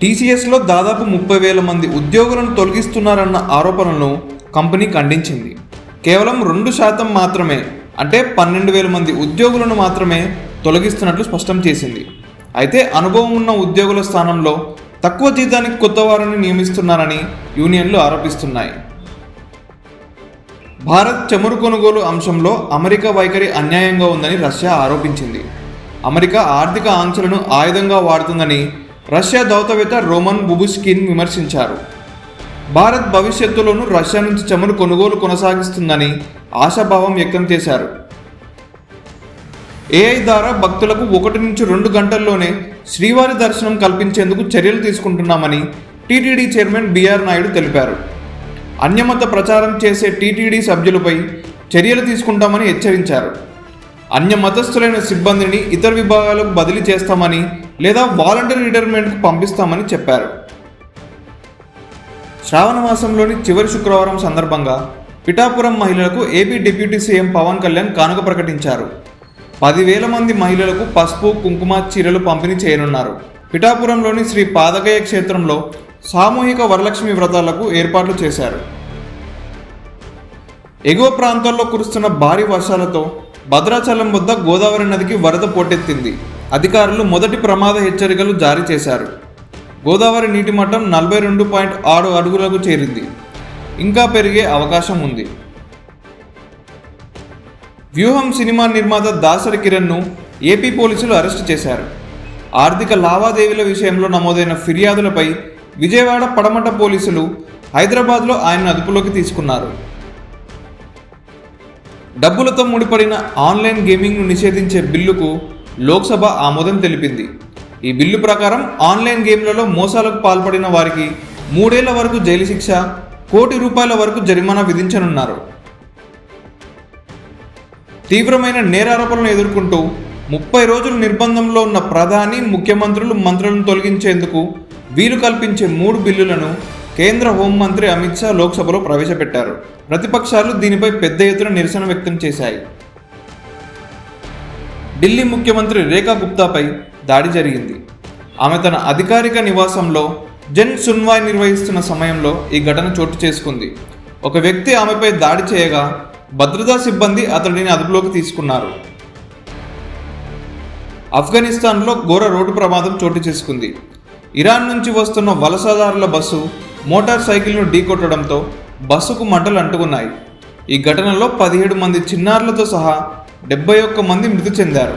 టీసీఎస్లో దాదాపు ముప్పై వేల మంది ఉద్యోగులను తొలగిస్తున్నారన్న ఆరోపణలను కంపెనీ ఖండించింది. కేవలం రెండు శాతం మాత్రమే అంటే పన్నెండు వేల మంది ఉద్యోగులను మాత్రమే తొలగిస్తున్నట్లు స్పష్టం చేసింది. అయితే అనుభవం ఉన్న ఉద్యోగుల స్థానంలో తక్కువ జీతానికి కొత్త వారిని నియమిస్తున్నారని యూనియన్లు ఆరోపిస్తున్నాయి. భారత్ చమురు కొనుగోలు అంశంలో అమెరికా వైఖరి అన్యాయంగా ఉందని రష్యా ఆరోపించింది. అమెరికా ఆర్థిక ఆంక్షలను ఆయుధంగా వాడుతుందని రష్యా దౌతవేత్త రోమన్ బుబుష్కిన్ విమర్శించారు. భారత్ భవిష్యత్తులోనూ రష్యా నుంచి చమురు కొనుగోలు కొనసాగిస్తుందని ఆశాభావం వ్యక్తం చేశారు. ఏఐ ద్వారా భక్తులకు ఒకటి నుంచి రెండు గంటల్లోనే శ్రీవారి దర్శనం కల్పించేందుకు చర్యలు తీసుకుంటున్నామని టీటీడీ చైర్మన్ బిఆర్ నాయుడు తెలిపారు. అన్యమత ప్రచారం చేసే టీటీడీ సభ్యులపై చర్యలు తీసుకుంటామని హెచ్చరించారు. అన్య మతస్థులైన సిబ్బందిని ఇతర విభాగాలకు బదిలీ చేస్తామని లేదా వాలంటీర్ రిటైర్మెంట్కు పంపిస్తామని చెప్పారు. శ్రావణ మాసంలోని చివరి శుక్రవారం సందర్భంగా పిఠాపురం మహిళలకు AP deputy CM Pawan Kalyan కానుక ప్రకటించారు. పదివేల మంది మహిళలకు పసుపు కుంకుమ చీరలు పంపిణీ చేయనున్నారు. పిఠాపురంలోని శ్రీ పాదగయ క్షేత్రంలో సామూహిక వరలక్ష్మి వ్రతాలకు ఏర్పాట్లు చేశారు. ఎగువ ప్రాంతాల్లో కురుస్తున్న భారీ వర్షాలతో భద్రాచలం వద్ద గోదావరి నదికి వరద పోటెత్తింది. అధికారులు మొదటి ప్రమాద హెచ్చరికలు జారీ చేశారు. గోదావరి నీటి మట్టం నలభై రెండు పాయింట్ ఆరు అడుగులకు చేరింది. ఇంకా పెరిగే అవకాశం ఉంది. వ్యూహం సినిమా నిర్మాత దాసరి కిరణ్ను ఏపీ పోలీసులు అరెస్టు చేశారు. ఆర్థిక లావాదేవీల విషయంలో నమోదైన ఫిర్యాదులపై విజయవాడ పడమట పోలీసులు హైదరాబాద్లో ఆయన అదుపులోకి తీసుకున్నారు. డబ్బులతో ముడిపడిన ఆన్లైన్ గేమింగ్ను నిషేధించే బిల్లుకు లోక్సభ ఆమోదం తెలిపింది. ఈ బిల్లు ప్రకారం ఆన్లైన్ గేమ్లలో మోసాలకు పాల్పడిన వారికి మూడేళ్ళ వరకు జైలు శిక్ష కోటి రూపాయల వరకు జరిమానా విధించనున్నారు. తీవ్రమైన నేరారోపణలు ఎదుర్కొంటూ ముప్పై రోజులు నిర్బంధంలో ఉన్న ప్రధాని ముఖ్యమంత్రులు మంత్రులను తొలగించేందుకు వీలు కల్పించే మూడు బిల్లులను కేంద్ర హోంమంత్రి అమిత్ షా లోక్సభలో ప్రవేశపెట్టారు. ప్రతిపక్షాలు దీనిపై పెద్ద ఎత్తున నిరసన వ్యక్తం చేశాయి. ఢిల్లీ ముఖ్యమంత్రి రేఖా గుప్తాపై దాడి జరిగింది. ఆమె తన అధికారిక నివాసంలో జన్ సున్వాయ్ నిర్వహిస్తున్న సమయంలో ఈ ఘటన చోటు చేసుకుంది. ఒక వ్యక్తి ఆమెపై దాడి చేయగా భద్రతా సిబ్బంది అతడిని అదుపులోకి తీసుకున్నారు. ఆఫ్ఘనిస్తాన్లో ఘోర రోడ్డు ప్రమాదం చోటు చేసుకుంది. ఇరాన్ నుంచి వస్తున్న వలసదారుల బస్సు మోటార్ సైకిల్ను ఢీకొట్టడంతో బస్సుకు మంటలు అంటుకున్నాయి. ఈ ఘటనలో పదిహేడు మంది చిన్నారులతో సహా డెబ్బై ఒక్క మంది మృతి చెందారు.